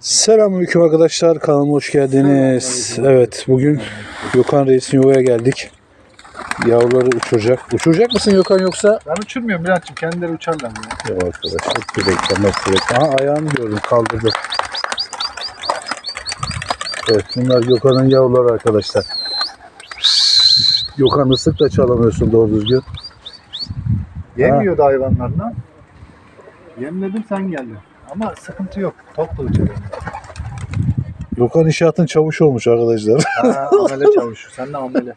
Selamünaleyküm arkadaşlar. Kanalıma hoş geldiniz. Evet, bugün Gökhan Reis'in yuvaya geldik. Yavruları uçuracak. Uçuracak mısın Gökhan yoksa? Ben uçurmuyorum Bülent'ciğim. Kendileri uçarlar ya. Yok arkadaşlar. Dakika nasıl bekle. Aha ayağını gördüm kaldırdı. Evet bunlar Gökhan'ın yavruları arkadaşlar. Gökhan ıslık da çalamıyorsun doğru düzgün. Yemiyordu hayvanlarına. Yemledim sen geldin. Ama sıkıntı yok. Top da uçuyor. Gökhan inşaatın çavuş olmuş arkadaşlar. Ha, amele çavuşu. Sen de amele.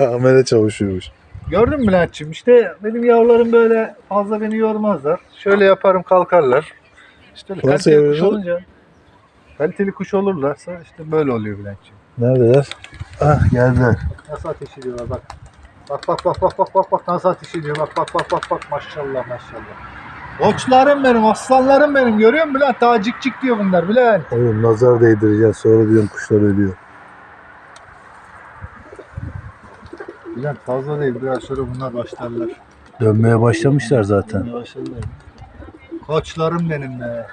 Amele çavuşuymuş. Gördün mü Bülent'ciğim? İşte benim yavrularım böyle fazla beni yormazlar. Şöyle yaparım kalkarlar. İşte Nasıl kaliteli kuş yapıyorsun? olunca kaliteli kuş olurlarsa işte böyle oluyor Bülent'ciğim. Neredeler? Ah geldiler. Nasıl ateş ediyorlar bak. Bak bak bak bak bak bak bak nasıl ateş ediyor bak bak bak bak bak maşallah maşallah. Koçlarım benim aslanlarım benim görüyor musun Bülent daha cik cik diyor bunlar Bülent. Oğlum nazar değdireceğiz sonra diyorum kuşlar ölüyor. Bülent fazla değil biraz sonra bunlar başlarlar. Dönmeye başlamışlar zaten. Başlarlar. Koçlarım benim be.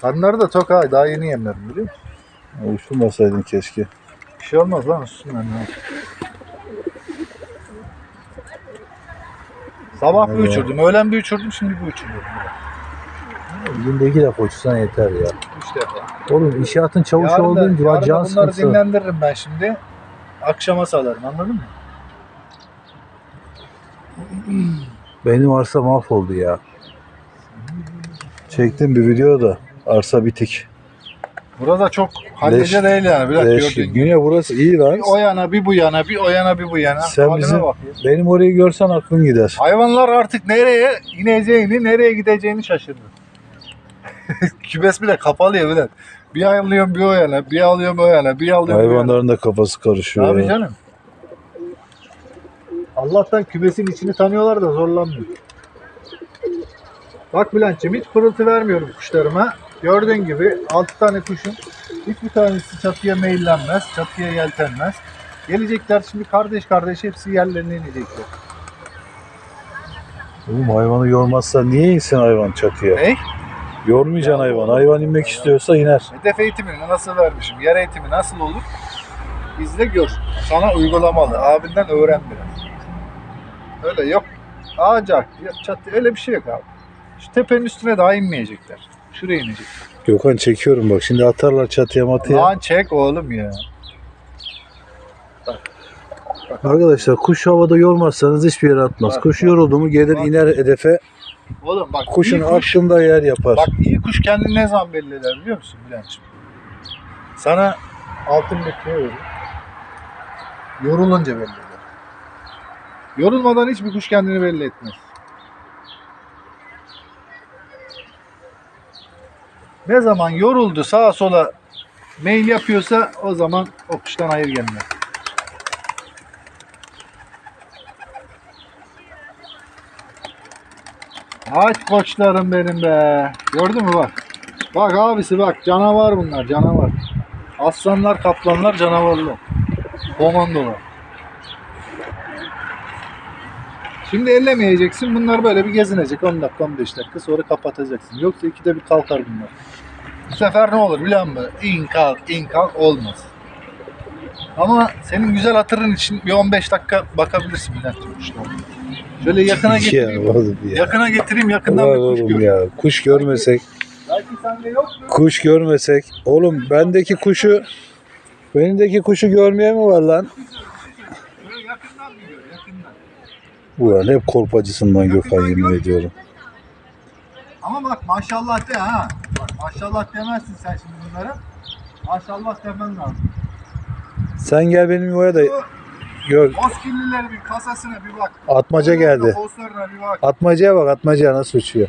Karnları da tok ha daha yeni yemlerim biliyor musun? Uçurmasaydın keşke. Bir şey olmaz lan üstünden. ya. Sabah bir uçurdum, öğlen bir uçurdum, şimdi bir uçuruyorum. Günde iki defa uçursan yeter ya. Üç defa. Oğlum inşaatın çavuşu Yarın da- olduğun gibi yarın da can bunları sıkıntısı. dinlendiririm ben şimdi. Akşama salarım anladın mı? Benim arsa mahvoldu ya. Çektim bir video da arsa bitik. Burada çok hallice değil yani. Biraz Leş. gördüğün gibi. Güne burası iyi lan. Bir o yana bir bu yana bir o yana bir bu yana. Sen Halime bizim- bak ya. Benim orayı görsen aklın gider. Hayvanlar artık nereye ineceğini, nereye gideceğini şaşırdı. Kümes bile kapalı ya bile. Bir alıyorum bir o yana, bir alıyorum o yana, bir alıyorum bir yana. Hayvanların da kafası karışıyor. Abi ya. canım. Allah'tan kümesin içini tanıyorlar da zorlanmıyor. Bak Bülent'ciğim hiç pırıltı vermiyorum kuşlarıma. Gördüğün gibi 6 tane kuşun hiçbir tanesi çatıya meyillenmez, çatıya yeltenmez. Gelecekler şimdi kardeş kardeş hepsi yerlerine inecekler. Oğlum hayvanı yormazsa niye insin hayvan çatıya? Ne? Yormayacaksın Ya hayvan. Hayvan inmek istiyorsa iner. Hedef eğitimini nasıl vermişim, yer eğitimi nasıl olur? İzle gör. Sana uygulamalı. Abinden öğren biraz. Öyle yok. Ağaca çatı öyle bir şey yok abi. Şu tepenin üstüne daha inmeyecekler. Şuraya inecekler. Gökhan çekiyorum bak. Şimdi atarlar çatıya matıya. Lan çek oğlum ya. Arkadaşlar kuş havada yormazsanız hiçbir yere atmaz. Bak, kuş bak. yoruldu mu gelir Bak. iner hedefe. Oğlum bak Kuşun iyi kuş, aklında yer yapar. bak iyi kuş kendini ne zaman belli eder biliyor musun Bülent'ciğim? Sana altın metre verir. Yorulunca belli eder. Yorulmadan hiçbir kuş kendini belli etmez. Ne zaman yoruldu sağa sola mail yapıyorsa o zaman o kuştan hayır gelmez. Aç koçlarım benim be. Gördün mü bak. Bak abisi bak canavar bunlar canavar. Aslanlar kaplanlar canavarlı. Komandolar. Şimdi ellemeyeceksin. Bunlar böyle bir gezinecek. 10 dakika 15 dakika sonra kapatacaksın. Yoksa ikide bir kalkar bunlar. Bu sefer ne olur biliyor musun? İn kalk in kalk olmaz. Ama senin güzel hatırın için bir 15 dakika bakabilirsin Bülent'ciğim kuşlara. Şöyle yakına Ya getireyim. oğlum ya. Yakına getireyim yakından Var bir kuş gör. ya. Kuş görmesek. Belki sende yok mu? Kuş görmesek. Oğlum bendeki kuşu benimdeki kuşu görmeye mi var lan? Böyle yakından bir gör yakından. Ulan hep korpacısından Gökhan yemin ediyorum. Ama bak maşallah de ha. Bak maşallah demezsin sen şimdi bunlara. Maşallah demen lazım. Sen gel benim yuvaya da Bu gör. Moskillilerin bir kasasına bir bak. Atmaca geldi. Postlarına bir bak. Atmacaya bak atmacaya nasıl uçuyor.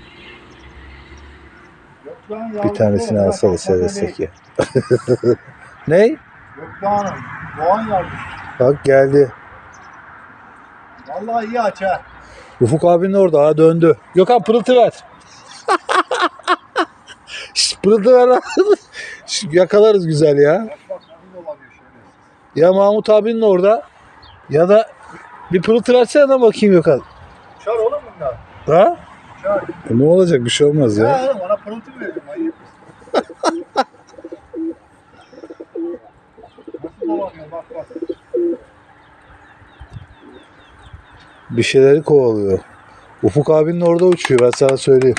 Gökdoğan Bir yavrusu tanesini var, alsa da seyretsek ya. Ney? Gökdoğan'ın. Doğan yavrusu. Bak geldi. Vallahi iyi aç ha. Ufuk abinin orada ha döndü. Gökhan pırıltı ver. Şşt, pırıltı ver lan. Yakalarız güzel ya. Bak bak nasıl dolanıyor şöyle. Ya Mahmut abinin orada ya da bir pırıltı versene de bakayım Gökhan. Uçar oğlum bunlar. Ha? Uçar. E, ne olacak bir şey olmaz ya. Ya oğlum ona pırıltı verdim? Ayıp. Nasıl dolanıyor bak bak. Bir şeyleri kovalıyor. Ufuk abinin orada uçuyor ben sana söyleyeyim.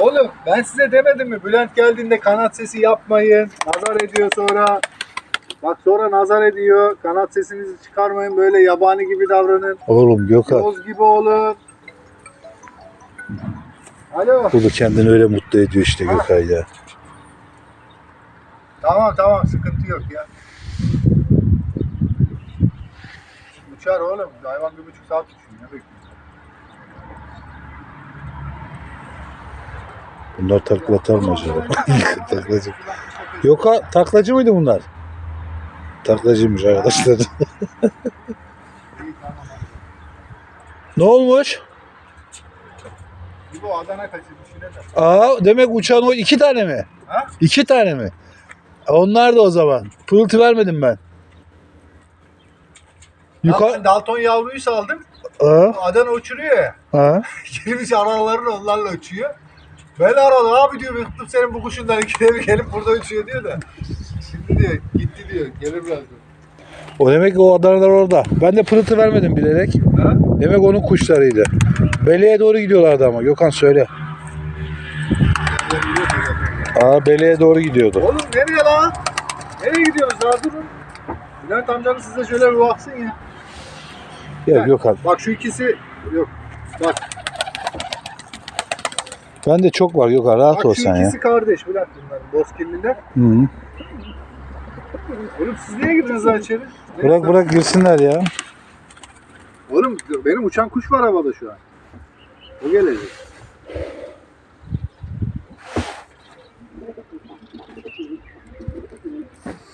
Oğlum ben size demedim mi? Bülent geldiğinde kanat sesi yapmayın. Nazar ediyor sonra. Bak sonra nazar ediyor. Kanat sesinizi çıkarmayın. Böyle yabani gibi davranın. Oğlum Gökhan. Yoz gibi olun. Alo. Bu da kendini öyle mutlu ediyor işte Gökhan ya. Tamam tamam sıkıntı yok ya. Uçar oğlum. Hayvan bir buçuk saat uçuyor. Ne bekliyorsun? Bunlar takla atar mı acaba? Taklacı. Yok ha, taklacı mıydı bunlar? Taklacıymış arkadaşlar. Ne olmuş? Bu Adana kaçırmış yine de. Aa demek uçağın o iki tane mi? Ha? İki tane mi? Onlar da o zaman. Pırıltı vermedim ben. Yukarı... Dalton yavruyu saldım. Aa, Adana uçuruyor ya. ha. Gelmiş aralarını onlarla uçuyor. Ben aradım abi diyor bıktım senin bu kuşundan ikide bir gelip burada uçuyor diyor da. Şimdi diyor gitti diyor gelir birazdan. O demek ki o Adanalar orada. Ben de pırıltı vermedim bilerek. Ha? Demek onun kuşlarıydı. Beleğe doğru gidiyorlardı ama. Gökhan söyle. Aa Beleğe doğru gidiyordu. Oğlum nereye lan? Nereye gidiyorsunuz daha durun. Bülent amcanız size şöyle bir baksın ya. Ya Gökhan. Bak şu ikisi yok. Bak, Ben de çok var Gökhan. Rahat bak ol şu sen ya. ikisi kardeş Bülent bunların bozkirliler. Hı -hı. Oğlum siz niye girdiniz lan içeri? Bırak bırak girsinler ya. Oğlum benim uçan kuş var havada şu an. O gelecek.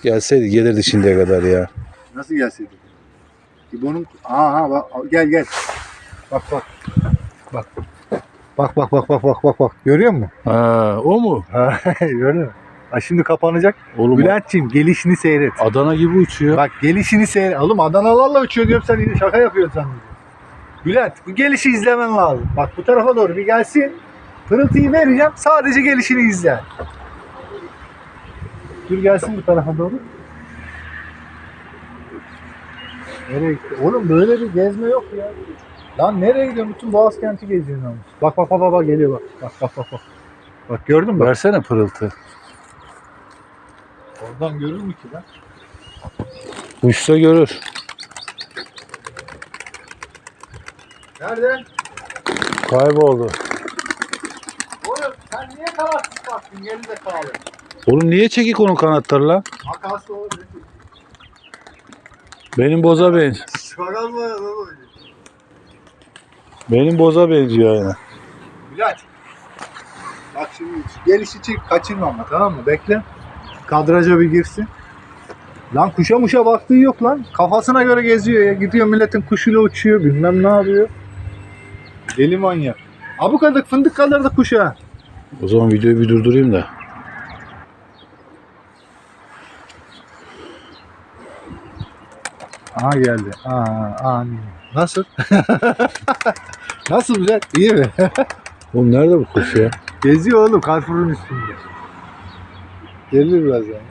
Gelseydi gelirdi şimdiye kadar ya. Nasıl gelseydi? İbo'nun... Aha bak gel gel. Bak bak. Bak. Bak bak bak bak bak bak bak. Görüyor musun? Ha, o mu? Ha, Gördün mü? Ha, şimdi kapanacak. Oğlum Bülent'ciğim gelişini seyret. Adana gibi uçuyor. Bak gelişini seyret. Oğlum Adanalarla uçuyor diyorum sen şaka yapıyorsun sen. Bülent bu gelişi izlemen lazım. Bak bu tarafa doğru bir gelsin. Pırıltıyı vereceğim. Sadece gelişini izle. Dur gelsin bu tarafa doğru. Nereye gitti? Oğlum böyle bir gezme yok ya. Lan nereye gidiyorsun? Bütün Boğaz kenti geziyorsun ama. Bak bak bak bak, geliyor bak. Bak bak bak bak. Bak gördün mü? Bak. Versene pırıltı. Oradan görür mü ki lan? Uçsa görür. Nerede? Kayboldu. Oğlum sen niye kanatsız baktın? Geri de kaldı. Oğlum niye çekik onun kanatları lan? Makası o. Benim boza benziyor. Şagal mı lan öyle? Benim boza benziyor yani. Bülent. Bak şimdi gelişi çek kaçırma ama tamam mı? Bekle. Kadraja bir girsin. Lan kuşa muşa baktığı yok lan. Kafasına göre geziyor ya. Gidiyor milletin kuşuyla uçuyor. Bilmem ne yapıyor. Deli manyak. Abu kadar fındık kadar da kuşa. O zaman videoyu bir durdurayım da. Aha geldi. Aa, aa, Nasıl? Nasıl Bülent? İyi mi? Oğlum nerede bu kuş ya? Geziyor oğlum Carrefour'un üstünde. Gelir biraz yani.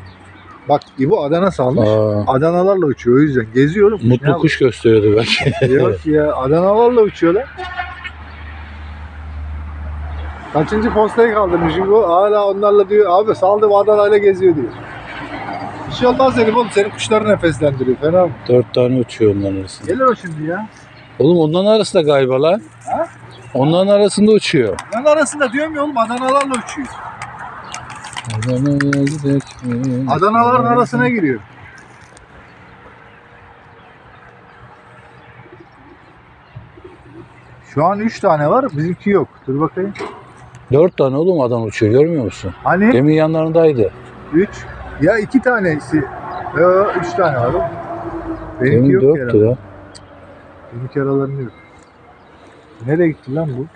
Bak İbo Adana salmış. Aa, Adanalarla uçuyor o yüzden. Geziyor oğlum. mutlu kuş gösteriyordu belki. Yok ya Adanalarla uçuyorlar. Kaçıncı postayı kaldırmış İbo? Hala onlarla diyor abi saldım Adana'yla geziyor diyor. Bir şey olmaz dedim oğlum senin kuşları nefeslendiriyor fena mı? Dört tane uçuyor onların arasında. Gelir o şimdi ya. Oğlum onların arasında galiba lan. Ha? Onların arasında uçuyor. Ben arasında diyorum ya oğlum Adanalarla uçuyor. Adana'ya gidek mi? Adanaların arasına giriyor. Şu an 3 tane var, bizimki yok. Dur bakayım. Dört tane oğlum Adana uçuyor görmüyor musun? Hani Demin yanlarındaydı. 3 ya 2 tanesi. Yo 3 tane var oğlum. Benimki Demin yok dörttü ya. ya. Benimki aralarında yok. Nereye gitti lan bu?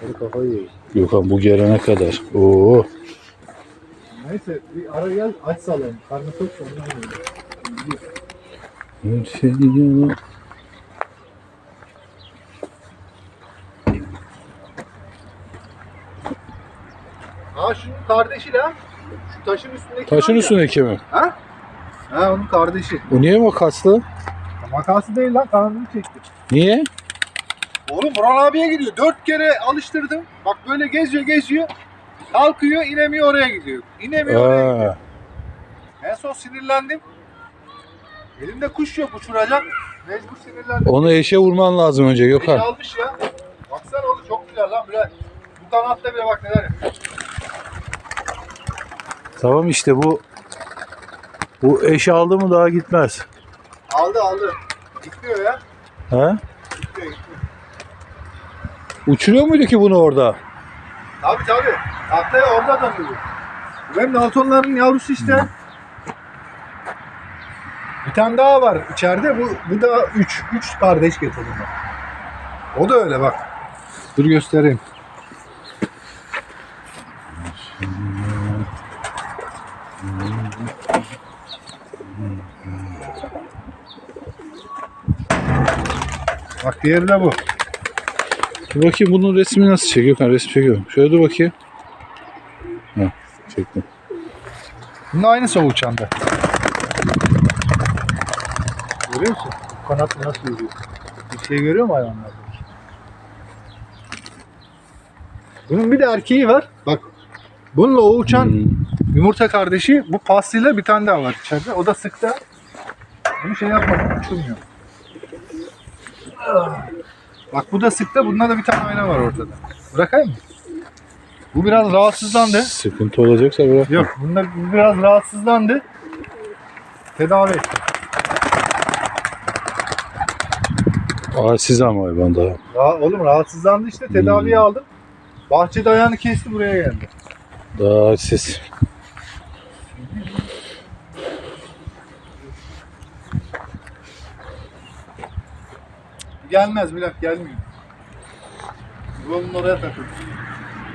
Hadi kafayı yiyor. Gökhan bu gelene kadar. Oo. Neyse bir ara gel aç salalım. Karnı tok da ondan. Her şey yana- Ha şunun kardeşi lan. Şu taşın üstündeki Taşın var ya. üstündeki mi? Ha? Ha onun kardeşi. O niye makaslı? Makası değil lan kanadını çekti. Niye? Oğlum Burhan abiye gidiyor. Dört kere alıştırdım. Bak böyle geziyor geziyor. Kalkıyor inemiyor oraya gidiyor. İnemiyor oraya gidiyor. Aa, En son sinirlendim. Elimde kuş yok uçuracak. Mecbur sinirlendim. onu eşe vurman lazım önce Gökhan. almış ya. Baksana oğlum çok güzel lan Bülent. Bu kanatta bile bak neler. Tamam işte bu bu eş aldı mı daha gitmez. Aldı aldı. Gitmiyor ya. Ha? Gitmiyor gitmiyor. Uçuruyor muydu ki bunu orada? Tabi tabi. Tahtaya orada da. Bu Benim Daltonların yavrusu işte. Bir tane daha var içeride. Bu, bu da üç. Üç kardeş getirdim ben. O da öyle bak. Dur göstereyim. Diğeri de bu. Dur bakayım bunun resmi nasıl çekiyor Gökhan? Resim çekiyor. Şöyle dur bakayım. Ha, çektim. Bunun aynısı o uçanda. Görüyor musun? Kanat nasıl yürüyor? Bir şey görüyor mu hayvanlar? Bunun bir de erkeği var. Bak. Bununla o uçan Hmm. yumurta kardeşi bu pastayla bir tane daha var içeride. O da sıkta. Bunu şey yapmadım. Uçurmuyor. Bak bu da sıkta. Bunda da bir tane ayna var ortada. Bırakayım mı? Bu biraz rahatsızlandı. Sıkıntı olacaksa bırak. Yok bunda biraz rahatsızlandı. Tedavi ettim. Halsiz ama hayvan daha. Ra- oğlum rahatsızlandı işte tedaviye aldım. Bahçede ayağını kesti buraya geldi. Daha halsiz. Gelmez Bilal gelmiyor. Yolun oraya takıldı.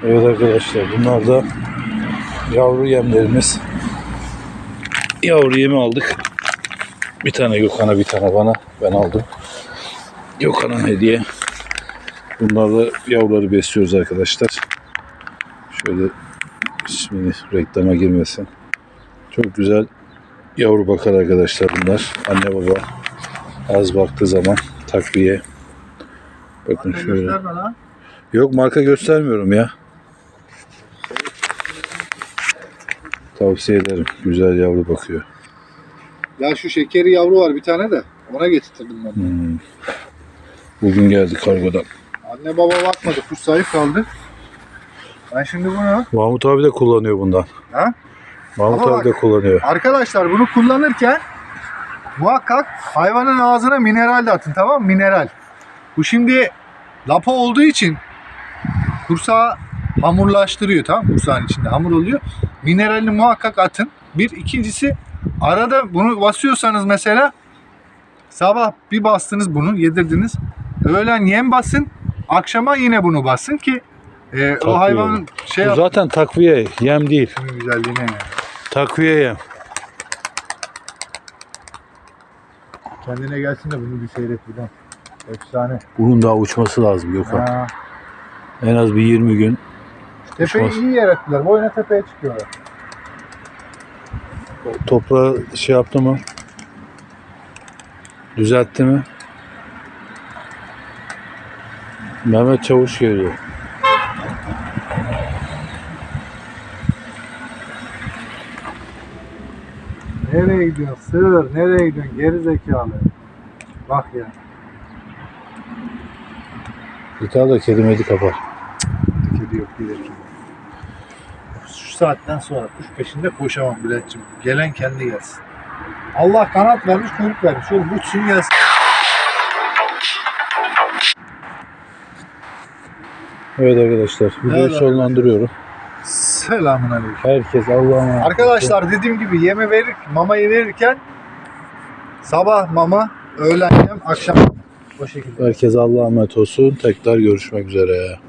Evet arkadaşlar bunlar da yavru yemlerimiz. Yavru yemi aldık. Bir tane Gökhan'a bir tane bana. Ben aldım. Gökhan'a hediye. Bunlarla yavruları besliyoruz arkadaşlar. Şöyle ismini reklama girmesin. Çok güzel yavru bakar arkadaşlar bunlar. Anne baba az baktığı zaman takviye. Bakın Sen şöyle. Yok marka göstermiyorum ya. Tavsiye ederim. Güzel yavru bakıyor. Ya şu şekeri yavru var bir tane de. Ona getirdim ben. Hmm. Bugün geldi kargodan. Anne baba bakmadı. Kuş zayıf kaldı. Ben şimdi bunu... Mahmut abi de kullanıyor bundan. Ha? Mahmut Ama abi de kullanıyor. Arkadaşlar bunu kullanırken muhakkak hayvanın ağzına mineral de atın tamam mı? Mineral. Bu şimdi lapa olduğu için kursağı hamurlaştırıyor tamam mı? Kursağın içinde hamur oluyor. Mineralini muhakkak atın. Bir. ikincisi arada bunu basıyorsanız mesela sabah bir bastınız bunu yedirdiniz. Öğlen yem basın. Akşama yine bunu basın ki e, o hayvanın şey Bu yap. zaten takviye, yem değil. Güzelliğine yani. Takviye yem. Kendine gelsin de bunu bir seyret buradan. Efsane. Bunun daha uçması lazım Gökhan. Ha. En az bir 20 gün. Tepeyi Uçmaz. iyi yer ettiler. Boyuna tepeye çıkıyorlar. Toprağı şey yaptı mı? Düzeltti mi? Mehmet Çavuş geliyor. Nereye gidiyorsun? Sığır. Nereye gidiyorsun? Geri zekalı. Bak ya. De kedi medi kapar. Kedi yok gelir. Şu saatten sonra kuş peşinde koşamam Bülent'ciğim. Gelen kendi gelsin. Allah kanat vermiş, kuyruk vermiş. Oğlum uçsun gelsin. Evet arkadaşlar videoyu Evet sonlandırıyorum. Selamun aleyküm. Herkes Allah'a emanet. Arkadaşlar dediğim gibi yeme verir, mamayı verirken sabah mama, öğlen yem, akşam. O şekilde. Herkes Allah'a emanet olsun. Tekrar görüşmek üzere.